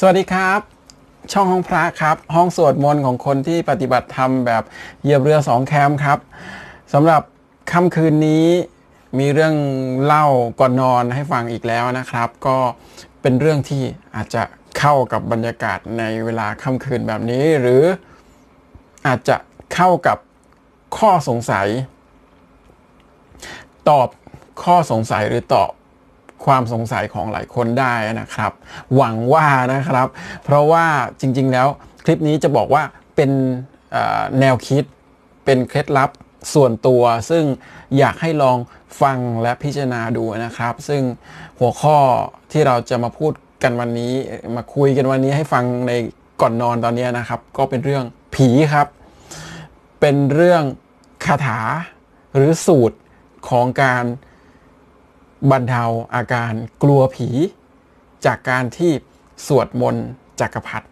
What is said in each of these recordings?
สวัสดีครับ ช่องห้องพระครับ ห้องสวดมนต์ของคนที่ปฏิบัติธรรมแบบเหยียบเรือสองแคมครับสำหรับค่ำคืนนี้มีเรื่องเล่าก่อนนอนให้ฟังอีกแล้วนะครับ ก็เป็นเรื่องที่อาจจะเข้ากับบรรยากาศในเวลาค่ำคืนแบบนี้ หรืออาจจะเข้ากับข้อสงสัย ตอบข้อสงสัยหรือตอบ ความสงสัยของหลายคนได้นะครับ หวังว่านะครับ เพราะว่าจริงๆแล้วคลิปนี้จะบอกว่าเป็นแนวคิดเป็นเคล็ดลับส่วนตัว ซึ่งอยากให้ลองฟังและพิจารณาดูนะครับ ซึ่งหัวข้อที่เราจะมาพูดกันวันนี้มาคุยกันวันนี้ให้ฟังในก่อนนอนตอนนี้นะครับ ก็เป็นเรื่องผีครับ เป็นเรื่องคาถาหรือสูตรของการ บรรเทาอาการกลัวผี จากการที่สวดมนต์จักรพรรดิ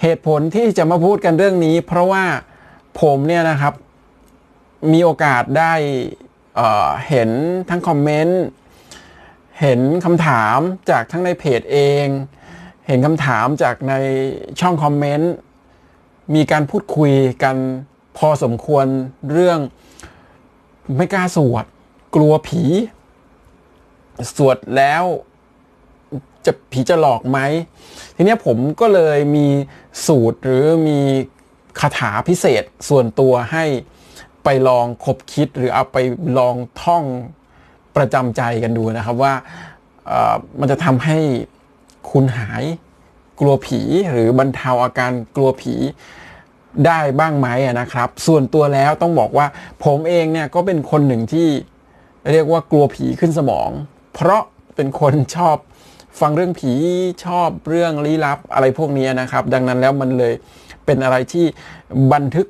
เหตุผลที่จะมาพูดกันเรื่องนี้ เพราะว่าผมเนี่ยนะครับมีโอกาสได้เเห็นทั้งคอมเมนต์เห็นคำถามจากทั้งในเพจเอง เห็นคำถามจากในช่องคอมเมนต์มีการพูดคุยกันพอสมควรเรื่องไม่กล้าสวด กลัวผี สวดแล้วจะผีจะหลอกไหม ทีนี้ผมก็เลยมีสูตรหรือมีคาถาพิเศษส่วนตัวให้ไปลองคบคิดหรือเอาไปลองท่องประจำใจกันดูนะครับว่ามันจะทำให้คุณหายกลัวผีหรือบรรเทาอาการกลัวผีได้บ้างไหมนะครับ ส่วนตัวแล้วต้องบอกว่าผมเองเนี่ยก็เป็นคนหนึ่งที่ เรียกว่ากลัวผีขึ้นสมอง เพราะเป็นคนชอบฟังเรื่องผีชอบเรื่องลี้ลับอะไรพวกนี้นะครับ ดังนั้นแล้วมันเลยเป็นอะไรที่บันทึก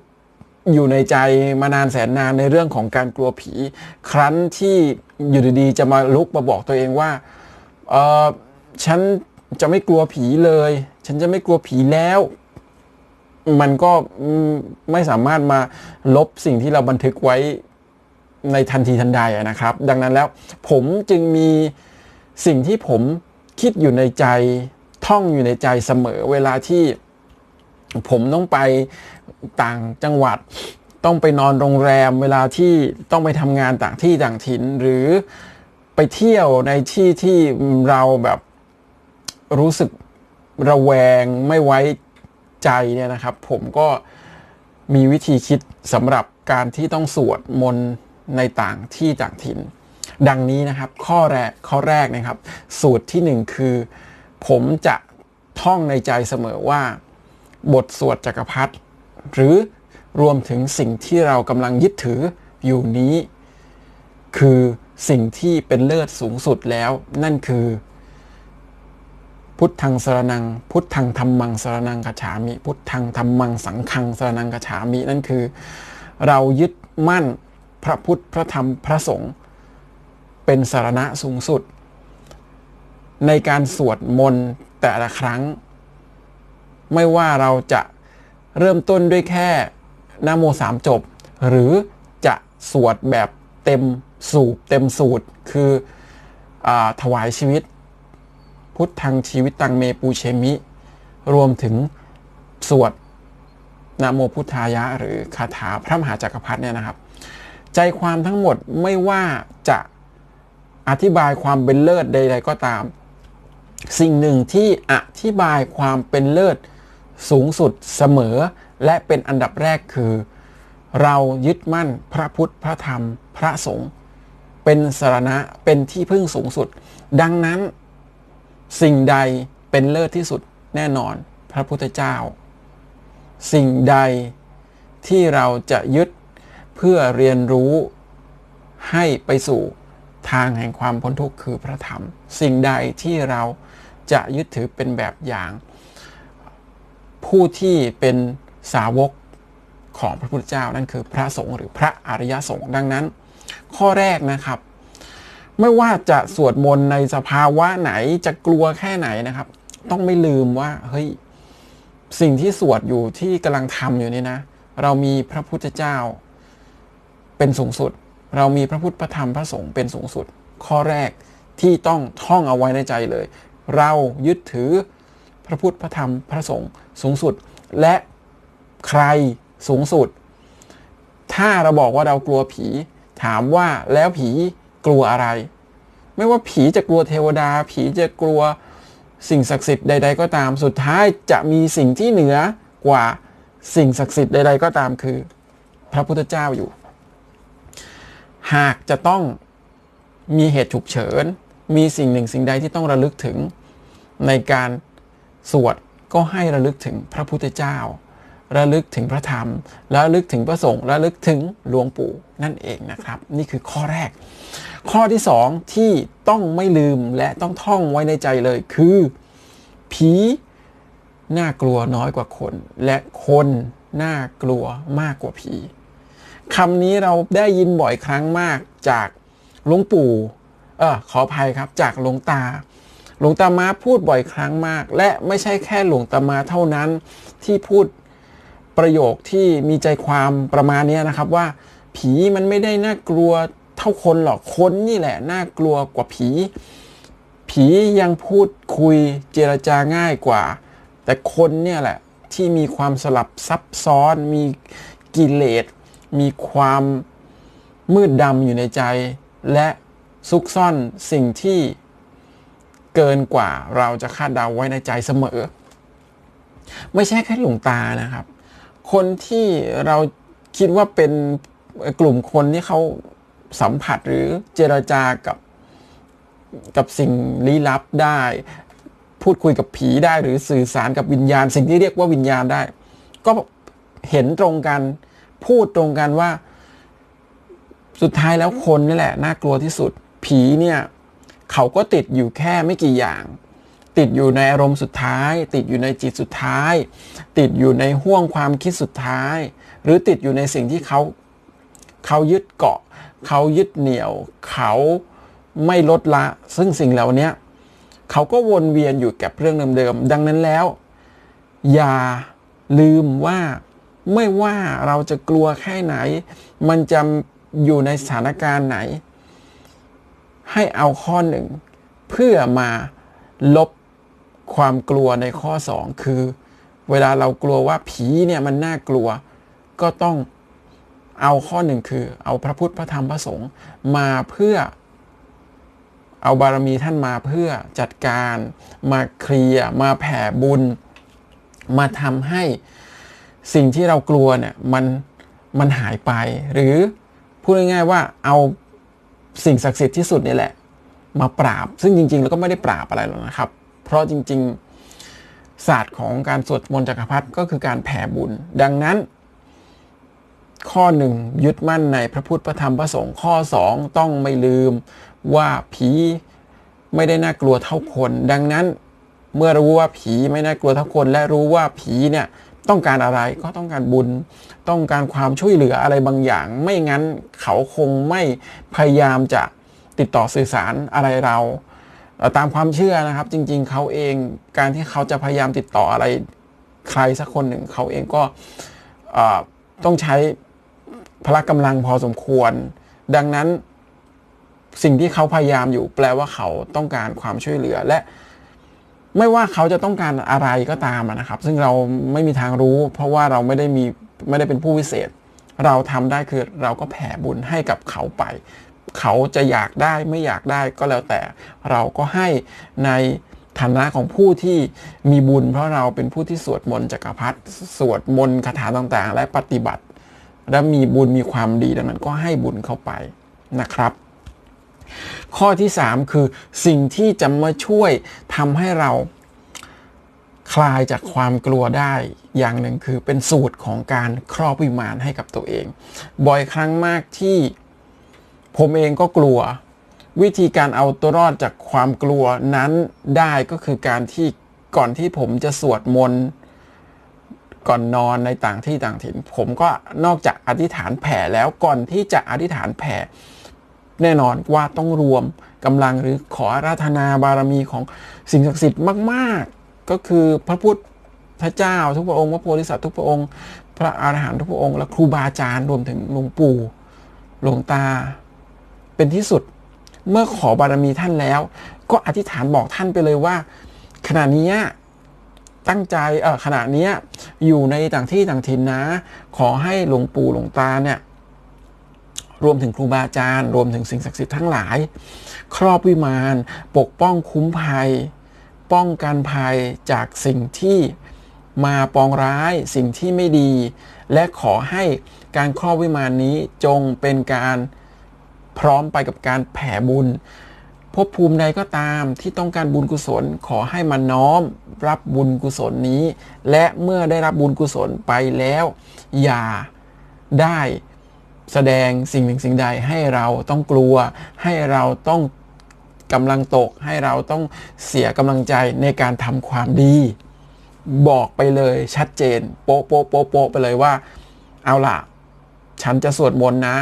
อยู่ในใจมานานแสนนานในเรื่องของการกลัวผี ครั้นที่อยู่ดีๆจะมาลุกมาบอกตัวเองว่าเออฉันจะไม่กลัวผีเลย ฉันจะไม่กลัวผีแล้ว มันก็ไม่สามารถมาลบสิ่งที่เราบันทึกไว้ ในทันทีทันใดนะครับ ดังนั้นแล้วผมจึงมีสิ่งที่ผมคิดอยู่ในใจท่องอยู่ในใจเสมอเวลาที่ผมต้องไปต่างจังหวัด ต้องไปนอนโรงแรม เวลาที่ต้องไปทำงานต่างที่ต่างถิ่นหรือไปเที่ยวในที่ที่เราแบบรู้สึกระแวงไม่ไว้ใจเนี่ยนะครับ ผมก็มีวิธีคิดสำหรับการที่ต้องสวดมนต์ ในต่างที่ต่างถิ่น ดังนี้นะครับข้อแรกข้อแรกนะครับ สูตรที่หนึ่งคือ ผมจะท่องในใจเสมอว่า บทสวดจักรพรรดิหรือรวมถึงสิ่งที่เรากำลังยึดถืออยู่นี้ คือสิ่งที่เป็นเลิศสูงสุดแล้ว นั่นคือ พุทธังสรนัง พุทธังธรรมังสรนังกฉามิ พุทธังธรรมังสังฆังสรนังกฉามิ นั่นคือ เรายึดมั่น พระพุทธพระธรรมพระสงฆ์เป็นสารณะสูงสุด ในการสวดมนต์แต่ละครั้ง ไม่ว่าเราจะเริ่มต้นด้วยแค่นโมสามจบ หรือจะสวดแบบเต็มสูบเต็มสูตร คืออถวายชีวิต พุทธังชีวิตตังเมปูเชมิ รวมถึงสวดนโมพุทธายะ หรือคาถาพระมหาจักรพรรดิเนี่ยนะครับ ใจความทั้งหมดไม่ว่าจะอธิบายความเป็นเลิศใด ๆ ก็ตาม สิ่งหนึ่งที่อธิบายความเป็นเลิศสูงสุดเสมอ และเป็นอันดับแรกคือ เรายึดมั่นพระพุทธพระธรรม พระสงฆ์เป็นสารณะเป็นที่พึ่งสูงสุด ดังนั้น สิ่งใดเป็นเลิศที่สุดแน่นอน พระพุทธเจ้า สิ่งใดที่เราจะยึด เพื่อเรียนรู้ให้ไปสู่ทางแห่งความพ้นทุกข์คือพระธรรม สิ่งใดที่เราจะยึดถือเป็นแบบอย่าง ผู้ที่เป็นสาวกของพระพุทธเจ้านั่นคือพระสงฆ์หรือพระอริยสงฆ์ดังนั้น ข้อแรกนะครับ ไม่ว่าจะสวดมนต์ในสภาวะไหนจะกลัวแค่ไหนนะครับ ต้องไม่ลืมว่าเฮ้ยสิ่งที่สวดอยู่ที่กำลังทำอยู่นี่นะ เรามีพระพุทธเจ้า เป็นสูงสุด เรามีพระพุทธพระธรรมพระสงฆ์เป็นสูงสุด ข้อแรกที่ต้องท่องเอาไว้ในใจเลย เรายึดถือพระพุทธพระธรรมพระสงฆ์สูงสุด และใครสูงสุด ถ้าเราบอกว่าเรากลัวผี ถามว่าแล้วผีกลัวอะไร ไม่ว่าผีจะกลัวเทวดา ผีจะกลัวสิ่งศักดิ์สิทธิ์ใด ๆ ก็ตาม สุดท้ายจะมีสิ่งที่เหนือกว่าสิ่งศักดิ์สิทธิ์ใด ๆ ก็ตามคือ พระพุทธเจ้าอยู่ หากจะต้องมีเหตุฉุกเฉิน มีสิ่งหนึ่งสิ่งใดที่ต้องระลึกถึง ในการสวดก็ให้ระลึกถึงพระพุทธเจ้า ระลึกถึงพระธรรม ระลึกถึงพระสงฆ์ ระลึกถึงหลวงปู่นั่นเองนะครับ นี่คือข้อแรก ข้อที่สองที่ต้องไม่ลืมและต้องท่องไว้ในใจเลยคือ ผีน่ากลัวน้อยกว่าคน และคนน่ากลัวมากกว่าผี คำนี้เราได้ยินบ่อยครั้งมากจากหลวงปู่เออขออภัยครับจากหลวงตา หลวงตามาพูดบ่อยครั้งมาก และไม่ใช่แค่หลวงตามาเท่านั้นที่พูดประโยคที่มีใจความประมาณนี้นะครับว่า ผีมันไม่ได้น่ากลัวเท่าคนหรอกคนนี่แหละน่ากลัวกว่าผี ผียังพูดคุยเจรจาง่ายกว่า แต่คนเนี่ยแหละที่มีความสลับซับซ้อนมีกิเลส มีความมืดดำอยู่ในใจ และซุกซ่อนสิ่งที่เกินกว่าเราจะคาดเดาไว้ในใจเสมอ ไม่ใช่แค่หลวงตานะครับ คนที่เราคิดว่าเป็นกลุ่มคนที่เขาสัมผัสหรือเจรจากับกับสิ่งลี้ลับได้ พูดคุยกับผีได้หรือสื่อสารกับวิญญาณ สิ่งที่เรียกว่าวิญญาณได้ ก็เห็นตรงกัน พูดตรงกันว่า สุดท้ายแล้วคนนี่แหละน่ากลัวที่สุด ผีเนี่ย เขาก็ติดอยู่แค่ไม่กี่อย่าง ติดอยู่ในอารมณ์สุดท้าย ติดอยู่ในจิตสุดท้าย ติดอยู่ในห่วงความคิดสุดท้าย หรือติดอยู่ในสิ่งที่เขาเขายึดเกาะ เขายึดเหนี่ยว เขาไม่ลดละ ซึ่งสิ่งเหล่านี้เขาก็วนเวียนอยู่กับเรื่องเดิมๆดังนั้นแล้ว อย่าลืมว่า ไม่ว่าเราจะกลัวแค่ไหน มันจะอยู่ในสถานการณ์ไหน ให้เอาข้อหนึ่งเพื่อมาลบความกลัวในข้อสองคือ เวลาเรากลัวว่าผีเนี่ยมันน่ากลัว ก็ต้องเอาข้อหนึ่งคือ เอาพระพุทธพระธรรมพระสงฆ์มาเพื่อ เอาบารมีท่านมาเพื่อจัดการ มาเคลียร์มาแผ่บุญ มาทำให้ สิ่งที่เรากลัวเนี่ยมันมันหายไป หรือพูดง่ายๆว่าเอาสิ่งศักดิ์สิทธิ์ที่สุดนี่แหละ มาปราบ ซึ่งจริงๆแล้วก็ไม่ได้ปราบอะไรหรอกนะครับ เพราะจริง ๆศาสตร์ของการสวดมนต์จักรพรรดิก็คือการแผ่บุญ ดังนั้น ข้อหนึ่งยึดมั่นในพระพุทธพระธรรมพระสงฆ์ข้อสองต้องไม่ลืมว่าผีไม่ได้น่ากลัวเท่าคน ดังนั้นเมื่อรู้ว่าผีไม่น่ากลัวเท่าคน และรู้ว่าผีเนี่ย ต้องการอะไรก็ต้องการบุญ ต้องการความช่วยเหลืออะไรบางอย่าง ไม่งั้นเขาคงไม่พยายามจะติดต่อสื่อสารอะไรเราตามความเชื่อนะครับ จริง ๆ เขาเองการที่เขาจะพยายามติดต่ออะไรใครสักคนหนึ่งเขาเองก็ต้องใช้พละกำลังพอสมควร ดังนั้นสิ่งที่เขาพยายามอยู่แปลว่าเขาต้องการความช่วยเหลือและ ไม่ว่าเขาจะต้องการอะไรก็ตามนะครับ ซึ่งเราไม่มีทางรู้ เพราะว่าเราไม่ได้มีไม่ได้เป็นผู้วิเศษ เราทำได้คือเราก็แผ่บุญให้กับเขาไป เขาจะอยากได้ไม่อยากได้ก็แล้วแต่ เราก็ให้ในฐานะของผู้ที่มีบุญ เพราะเราเป็นผู้ที่สวดมนต์จักรพรรดิสวดมนต์คาถาต่างๆ และปฏิบัติ และมีบุญมีความดีดังนั้นก็ให้บุญเข้าไปนะครับ ข้อที่ 3 คือสิ่งที่จะมาช่วยทำให้เราคลายจากความกลัวได้อย่างหนึ่งคือเป็นสูตรของการครอบวิมานให้กับตัวเอง บ่อยครั้งมากที่ผมเองก็กลัว วิธีการเอาตัวรอดจากความกลัวนั้นได้ก็คือการที่ก่อนที่ผมจะสวดมนต์ก่อนนอนในต่างที่ต่างถิ่น ผมก็นอกจากอธิษฐานแผ่แล้วก่อนที่จะอธิษฐานแผ่ แน่นอนว่าต้องรวมกำลังหรือขอราธนาบารมีของสิ่งศักดิ์สิทธิ์มาก ๆ ก็คือพระพุทธเจ้าทุกพระองค์พระโพธิสัตว์ทุกพระองค์ พระอรหันต์ทุกพระองค์และครูบาอาจารย์รวมถึงหลวงปู่หลวงตา เป็นที่สุดเมื่อขอบารมีท่านแล้ว ก็อธิษฐานบอกท่านไปเลยว่า ขณะนี้ตั้งใจเออขณะนี้อยู่ในต่างที่ต่างถิ่นนะ ขอให้หลวงปู่หลวงตาเนี่ย รวมถึงครูบาอาจารย์ รวมถึงสิ่งศักดิ์สิทธิ์ทั้งหลาย ครอบวิมานปกป้องคุ้มภัย ป้องกันภัยจากสิ่งที่มาปองร้ายสิ่งที่ไม่ดี และขอให้การครอบวิมานนี้จงเป็นการพร้อมไปกับการแผ่บุญภพภูมิใดก็ตามที่ต้องการบุญกุศลขอให้มันน้อมรับบุญกุศลนี้ และเมื่อได้รับบุญกุศลไปแล้ว อย่าได้ แสดงสิ่งหนึ่งสิ่งใดให้เราต้องกลัว ให้เราต้องกำลังตก ให้เราต้องเสียกำลังใจในการทำความดี บอกไปเลยชัดเจน โป๊ะโป๊ะโป๊ะโป๊ะไปเลยว่า เอาล่ะ ฉันจะสวดมนต์นะ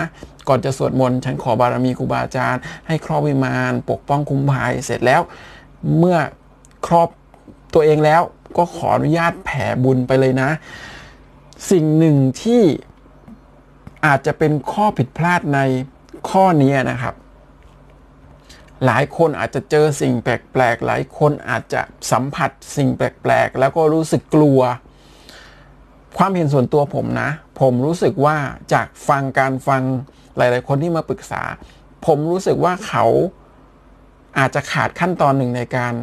ก่อนจะสวดมนต์ฉันขอบารมีครูบาอาจารย์ ให้ครอบวิมานปกป้องคุ้มภัยเสร็จแล้ว เมื่อครอบตัวเองแล้วก็ขออนุญาตแผ่บุญไปเลยนะ สิ่งหนึ่งที่ อาจจะเป็นข้อผิดพลาดในข้อนี้นะครับ หลายคนอาจจะเจอสิ่งแปลกๆ หลายคนอาจจะสัมผัสสิ่งแปลกๆ แล้วก็รู้สึกกลัว ความเห็นส่วนตัวผมนะ ผมรู้สึกว่าจากฟังการฟังหลาย ๆ คนที่มาปรึกษา ผมรู้สึกว่าเขาอาจจะขาดขั้นตอนหนึ่งในการ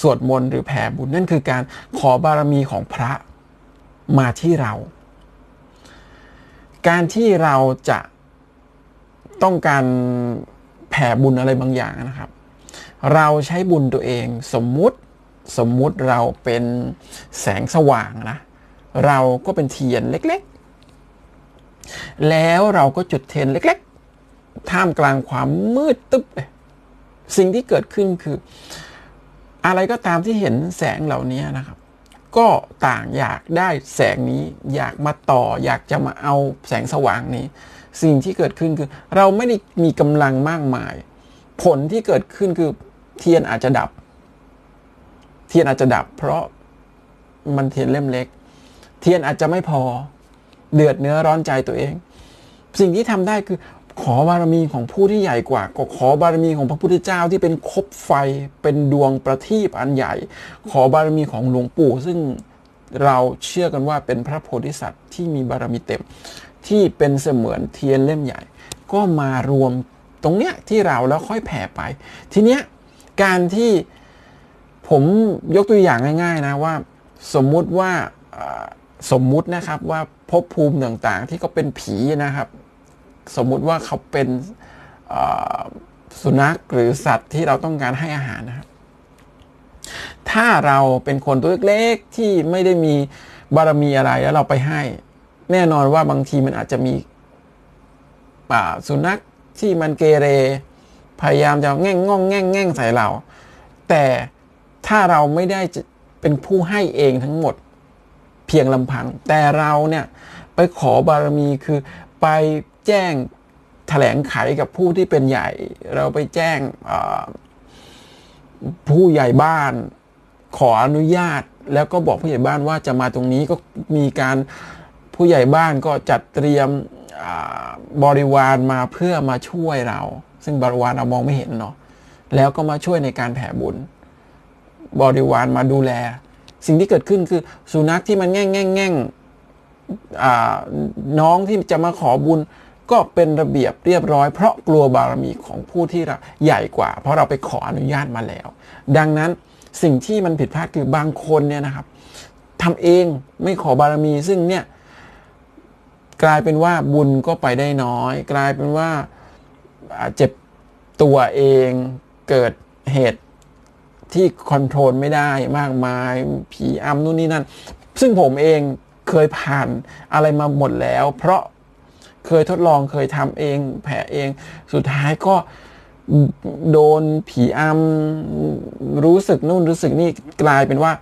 สวดมนต์หรือแผ่บุญนั่นคือการขอบารมีของพระมาที่เรา การที่เราจะต้องการแผ่บุญอะไรบางอย่างนะครับ เราใช้บุญตัวเองสมมุติสมมุติเราเป็นแสงสว่างนะ เราก็เป็นเทียนเล็กๆ แล้วเราก็จุดเทียนเล็กๆ ท่ามกลางความมืดตึ๊บเลยสิ่งที่เกิดขึ้นคือ อะไรก็ตามที่เห็นแสงเหล่านี้นะครับ ก็ต่างอยากได้แสงนี้ อยากมาต่อ อยากจะมาเอาแสงสว่างนี้ สิ่งที่เกิดขึ้นคือ เราไม่ได้มีกำลังมากมาย ผลที่เกิดขึ้นคือเทียนอาจจะดับ เทียนอาจจะดับ เพราะมันเทียนเล่มเล็ก เทียนอาจจะไม่พอ เดือดเนื้อร้อนใจตัวเอง สิ่งที่ทำได้คือ ขอบารมีของผู้ที่ใหญ่กว่า ก็ขอบารมีของพระพุทธเจ้าที่เป็นคบไฟเป็นดวงประทีปอันใหญ่ ขอบารมีของหลวงปู่ ซึ่งเราเชื่อกันว่าเป็นพระโพธิสัตว์ที่มีบารมีเต็ม ที่เป็นเสมือนเทียนเล่มใหญ่ ก็มารวมตรงเนี้ยที่เราแล้วค่อยแผ่ไป ทีเนี้ยการที่ผมยกตัวอย่างง่าย ๆ นะว่า สมมุติว่าสมมุตินะครับว่าภพภูมิต่างๆ ที่เขาเป็นผีนะครับ สมมุติว่าเขาเป็นสุนัขหรือสัตว์ที่เราต้องการให้อาหารนะครับ ถ้าเราเป็นคนตัวเล็กๆที่ไม่ได้มีบารมีอะไรแล้วเราไปให้ แน่นอนว่าบางทีมันอาจจะมีป่าสุนัขที่มันเกเร พยายามจะแง่งง่องแง่งแง่งใส่เรา แต่ถ้าเราไม่ได้เป็นผู้ให้เองทั้งหมดเพียงลำพัง แต่เราเนี่ยไปขอบารมีคือไป แจ้งแถลงไขกับผู้ที่เป็นใหญ่ เราไปแจ้งผู้ใหญ่บ้านขออนุญาต แล้วก็บอกผู้ใหญ่บ้านว่าจะมาตรงนี้ก็มีการผู้ใหญ่บ้านก็จัดเตรียมบริวารมาเพื่อมาช่วยเรา ซึ่งบริวารเรามองไม่เห็นเนาะแล้วก็มาช่วยในการแผ่บุญ บริวารมาดูแล สิ่งที่เกิดขึ้นคือสุนัขที่มันแง่งแง่งแง่งน้องที่จะมาขอบุญ ก็เป็นระเบียบเรียบร้อย เพราะกลัวบารมีของผู้ที่เราใหญ่กว่า เพราะเราไปขออนุญาตมาแล้ว ดังนั้นสิ่งที่มันผิดพลาดคือบางคนเนี่ยนะครับทำเองไม่ขอบารมีซึ่งเนี่ยกลายเป็นว่าบุญก็ไปได้น้อย กลายเป็นว่าเจ็บตัวเองเกิดเหตุที่คอนโทรลไม่ได้มากมายผีอำนู่นนี่นั่น ซึ่งผมเองเคยผ่านอะไรมาหมดแล้ว เพราะ เคยทดลองเคยทำเอง แผลเอง สุดท้ายก็โดนผีอำรู้สึกนู่นรู้สึกนี่กลายเป็นว่า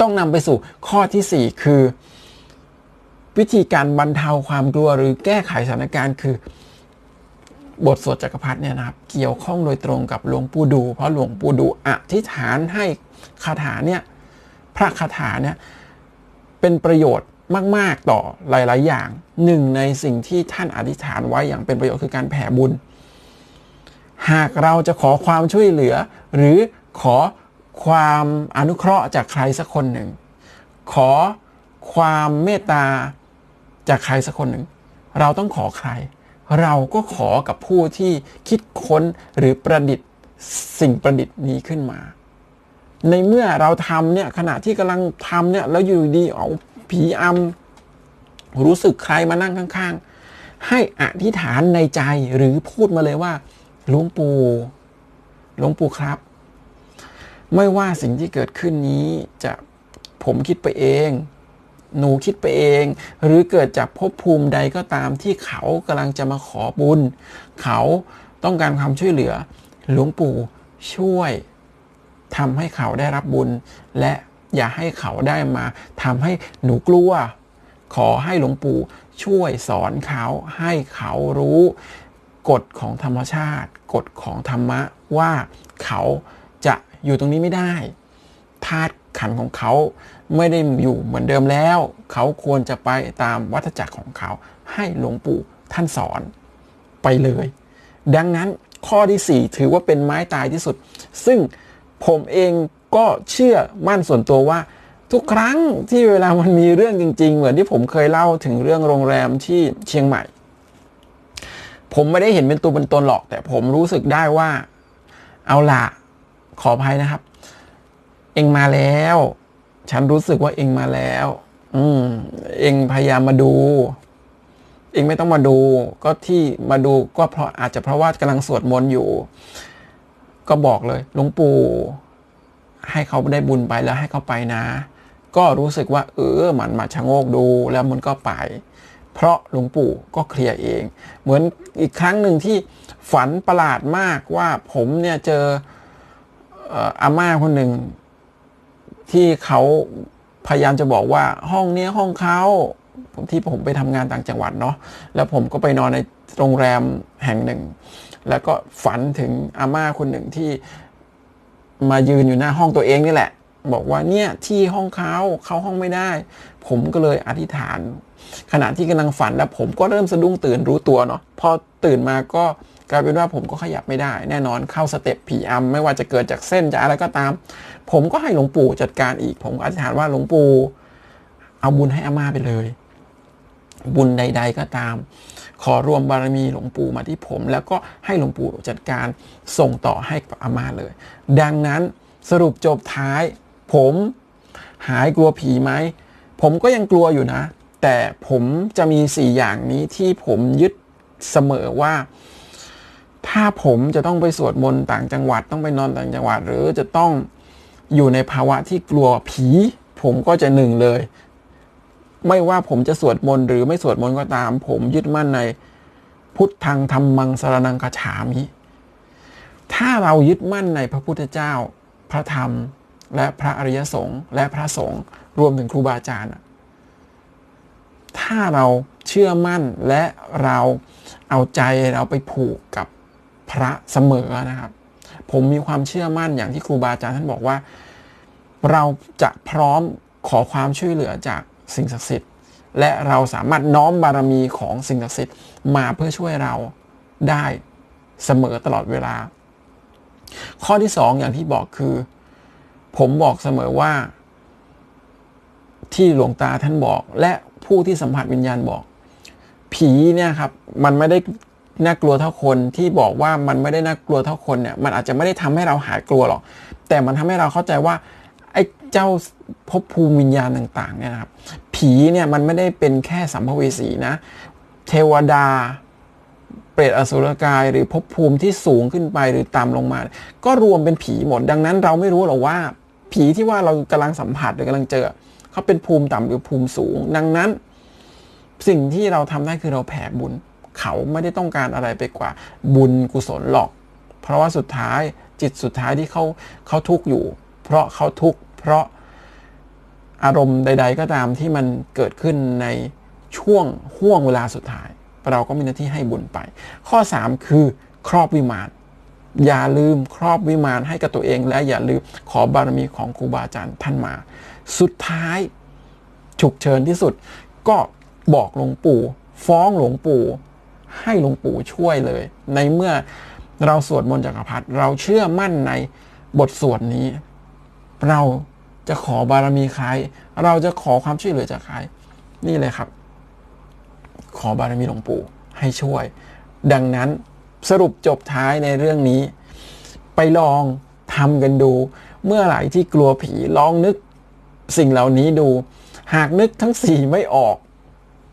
ต้องนำไปสู่ข้อที่สี่คือ วิธีการบรรเทาความกลัวหรือแก้ไขสถานการณ์คือบทสวดจักรพรรดิเนี่ยนะครับเกี่ยวข้องโดยตรงกับหลวงปู่ดู เพราะหลวงปู่ดูอธิษฐานให้คาถาเนี่ยพระคาถาเนี่ยเป็นประโยชน์ มาก ๆ ต่อหลาย ๆ อย่าง หนึ่งในสิ่งที่ท่านอธิษฐานไว้อย่างเป็นประโยชน์คือการแผ่บุญ หากเราจะขอความช่วยเหลือ หรือขอความอนุเคราะห์จากใครสักคนหนึ่ง ขอความเมตตาจากใครสักคนหนึ่ง เราต้องขอใคร เราก็ขอกับผู้ที่คิดค้นหรือประดิษฐ์สิ่งประดิษฐ์นี้ขึ้นมา ในเมื่อเราทำเนี่ยขณะที่กำลังทำเนี่ยแล้วอยู่ดีเอา ผีอำรู้สึกใครมานั่งข้าง ๆ ให้อธิษฐานในใจหรือพูดมาเลยว่าหลวงปู่หลวงปู่ครับ ไม่ว่าสิ่งที่เกิดขึ้นนี้จะผมคิดไปเอง หนูคิดไปเอง หรือเกิดจากภพภูมิใดก็ตามที่เขากำลังจะมาขอบุญ เขาต้องการความช่วยเหลือ หลวงปู่ช่วยทำให้เขาได้รับบุญและ อย่าให้เขาได้มาทำให้หนูกลัว ขอให้หลวงปู่ช่วยสอนเขาให้เขารู้กฎของธรรมชาติ กฎของธรรมะว่าเขาจะอยู่ตรงนี้ไม่ได้ธาตุขันของเขาไม่ได้อยู่เหมือนเดิมแล้ว เขาควรจะไปตามวัฏจักรของเขา ให้หลวงปู่ท่านสอนไปเลย ดังนั้นข้อที่ 4 ถือว่าเป็นไม้ตายที่สุด ซึ่งผมเอง ก็เชื่อมั่นส่วนตัวว่า ทุกครั้งที่เวลามันมีเรื่องจริง ๆ เหมือนที่ผมเคยเล่าถึงเรื่องโรงแรมที่เชียงใหม่ ผมไม่ได้เห็นเป็นตัวเป็นตนหรอก แต่ผมรู้สึกได้ว่า เอาล่ะขออภัยนะครับ เองมาแล้ว ฉันรู้สึกว่าเองมาแล้ว อืม เองพยายามมาดูเองไม่ต้องมาดูก็ที่มาดูก็เพราะอาจจะเพราะว่ากำลังสวดมนต์อยู่ ก็บอกเลยหลวงปู่ ให้เขาได้บุญไปแล้วให้เขาไปนะ ก็รู้สึกว่า เออมันมาชะโงกดูแล้วมันก็ไป เพราะหลวงปู่ก็เคลียร์เอง เหมือนอีกครั้งหนึ่งที่ฝันประหลาดมากว่าผมเนี่ยเจออาม่าคนหนึ่งที่เขาพยายามจะบอกว่าห้องเนี้ยห้องเขาที่ผมไปทำงานต่างจังหวัดเนาะแล้วผมก็ไปนอนในโรงแรมแห่งหนึ่ง แล้วก็ฝันถึงอาม่าคนหนึ่งที่ มายืนอยู่หน้าห้องตัวเองนี่แหละ บอกว่าเนี่ยที่ห้องเขาเข้าห้องไม่ได้ ผมก็เลยอธิษฐาน ขณะที่กำลังฝันแล้วผมก็เริ่มสะดุ้งตื่นรู้ตัวเนาะพอตื่นมาก็กลายเป็นว่าผมก็ขยับไม่ได้ แน่นอนเข้าสเต็ปผีอำไม่ว่าจะเกิดจากเส้นจากอะไรก็ตาม ผมก็ให้หลวงปู่จัดการอีก ผมอธิษฐานว่าหลวงปู่เอาบุญให้อาม่าไปเลย บุญใด ๆก็ตาม ขอรวมบารมีหลวงปู่มาที่ผม แล้วก็ให้หลวงปู่จัดการส่งต่อให้กับอาม่าเลย ดังนั้นสรุปจบท้าย ผมหายกลัวผีไหม ผมก็ยังกลัวอยู่นะ แต่ผมจะมีสี่อย่างนี้ที่ผมยึดเสมอว่า ถ้าผมจะต้องไปสวดมนต์ต่างจังหวัดต้องไปนอนต่างจังหวัด หรือจะต้องอยู่ในภาวะที่กลัวผี ผมก็จะหนึ่งเลย ไม่ว่าผมจะสวดมนต์หรือไม่สวดมนต์ก็ตาม ผมยึดมั่นในพุทธังธรรมังสรนังคาฉามิ ถ้าเรายึดมั่นในพระพุทธเจ้า พระธรรม และพระอริยสงฆ์และพระสงฆ์รวมถึงครูบาอาจารย์ ถ้าเราเชื่อมั่นและเราเอาใจเราไปผูกกับพระเสมอนะครับ ผมมีความเชื่อมั่นอย่างที่ครูบาอาจารย์ท่านบอกว่า เราจะพร้อมขอความช่วยเหลือจาก สิ่งศักดิ์สิทธิ์ และเราสามารถน้อมบารมีของสิ่งศักดิ์สิทธิ์มาเพื่อช่วยเราได้เสมอตลอดเวลา ข้อที่สองอย่างที่บอกคือ ผมบอกเสมอว่า ที่หลวงตาท่านบอก และผู้ที่สัมผัสวิญญาณบอก ผีเนี่ยครับ มันไม่ได้น่ากลัวเท่าคนที่บอกว่ามันไม่ได้น่ากลัวเท่าคนเนี่ย มันอาจจะไม่ได้ทำให้เราหายกลัวหรอก แต่มันทำให้เราเข้าใจว่า เจ้าภพภูมิวิญญาณต่างๆเนี่ยนะครับ ผีเนี่ยมันไม่ได้เป็นแค่สัมภเวสีนะ เทวดา เปรตอสุรกาย หรือภพภูมิที่สูงขึ้นไปหรือต่ำลงมา ก็รวมเป็นผีหมด ดังนั้นเราไม่รู้หรอกว่า ผีที่ว่าเรากำลังสัมผัสหรือกำลังเจอเขาเป็นภูมิต่ำหรือภูมิสูง ดังนั้น สิ่งที่เราทำได้คือเราแผ่บุญ เขาไม่ได้ต้องการอะไรไปกว่า บุญกุศลหรอก เพราะว่าสุดท้ายจิตสุดท้ายที่เขาเขาทุกข์อยู่ เพราะเขาทุกข์ เพราะอารมณ์ใด ๆ ก็ตามที่มันเกิดขึ้นในช่วงห่วงเวลาสุดท้าย เราก็มีหน้าที่ให้บุญไป ข้อ 3 คือครอบวิมานอย่าลืมครอบวิมานให้กับตัวเอง และอย่าลืมขอบารมีของครูบาอาจารย์ท่านมา สุดท้ายฉุกเฉินที่สุด ก็บอกหลวงปู่ ฟ้องหลวงปู่ ให้หลวงปู่ช่วยเลย ในเมื่อเราสวดมนต์จักรพรรดิเราเชื่อมั่นในบทสวดนี้ เรา จะขอบารมีใคร เราจะขอความช่วยเหลือจากใคร นี่เลยครับ ขอบารมีหลวงปู่ให้ช่วย ดังนั้นสรุปจบท้ายในเรื่องนี้ ไปลองทำกันดู เมื่อไหร่ที่กลัวผีลองนึกสิ่งเหล่านี้ดู หากนึกทั้งสี่ไม่ออก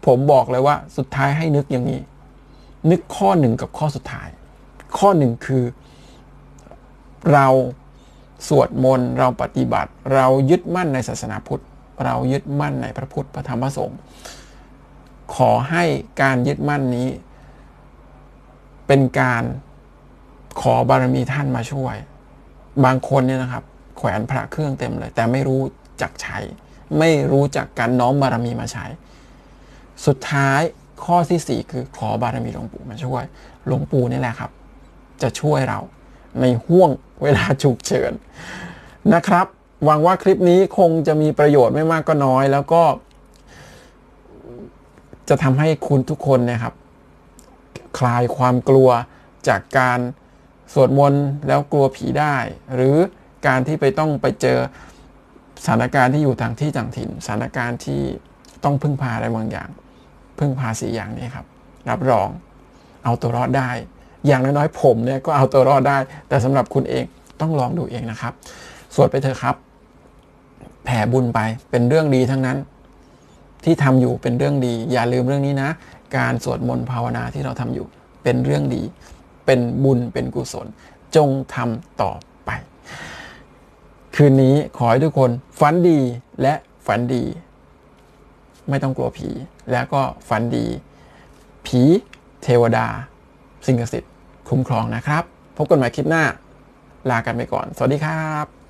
ผมบอกเลยว่า สุดท้ายให้นึกอย่างนี้ นึกข้อหนึ่งกับข้อสุดท้าย ข้อหนึ่งคือ เรา สวดมนต์เราปฏิบัติ เรายึดมั่นในศาสนาพุทธ เรายึดมั่นในพระพุทธพระธรรมพระสงฆ์ขอให้การยึดมั่นนี้ เป็นการขอบารมีท่านมาช่วย บางคนเนี่ยนะครับ แขวนพระเครื่องเต็มเลย แต่ไม่รู้จักใช้ ไม่รู้จักการน้อมบารมีมาใช้ สุดท้ายข้อที่สี่คือขอบารมีหลวงปู่มาช่วย หลวงปู่นี่แหละครับ จะช่วยเรา ในห่วงเวลาฉุกเฉินนะครับ หวังว่าคลิปนี้คงจะมีประโยชน์ไม่มากก็น้อย แล้วก็ จะทำให้คุณทุกคนเนะครับ คลายความกลัวจากการสวดมนต์แล้วกลัวผีได้ หรือการที่ไปต้องไปเจอสถานการณ์ที่อยู่ทางที่ต่างถิ่นสถานการณ์ที่ต้องพึ่งพาอะไรบางอย่าง พึ่งพาสีอย่างนี้ครับ รับรองเอาตัวรอดได้ อย่างน้อยๆผมเนี่ยก็เอาตัวรอดได้ แต่สำหรับคุณเองต้องลองดูเองนะครับ สวดไปเถอะครับ แผ่บุญไปเป็นเรื่องดีทั้งนั้น ที่ทำอยู่เป็นเรื่องดี อย่าลืมเรื่องนี้นะ การสวดมนต์ภาวนาที่เราทำอยู่ เป็นเรื่องดี เป็นบุญเป็นกุศล จงทำต่อไป คืนนี้ขอให้ทุกคนฝันดีและฝันดี ไม่ต้องกลัวผี แล้วก็ฝันดี ผี เทวดา สิ่งศักดิ์สิทธิ์ คุ้มครองนะครับ พบกันใหม่คลิปหน้า ลากันไปก่อน สวัสดีครับ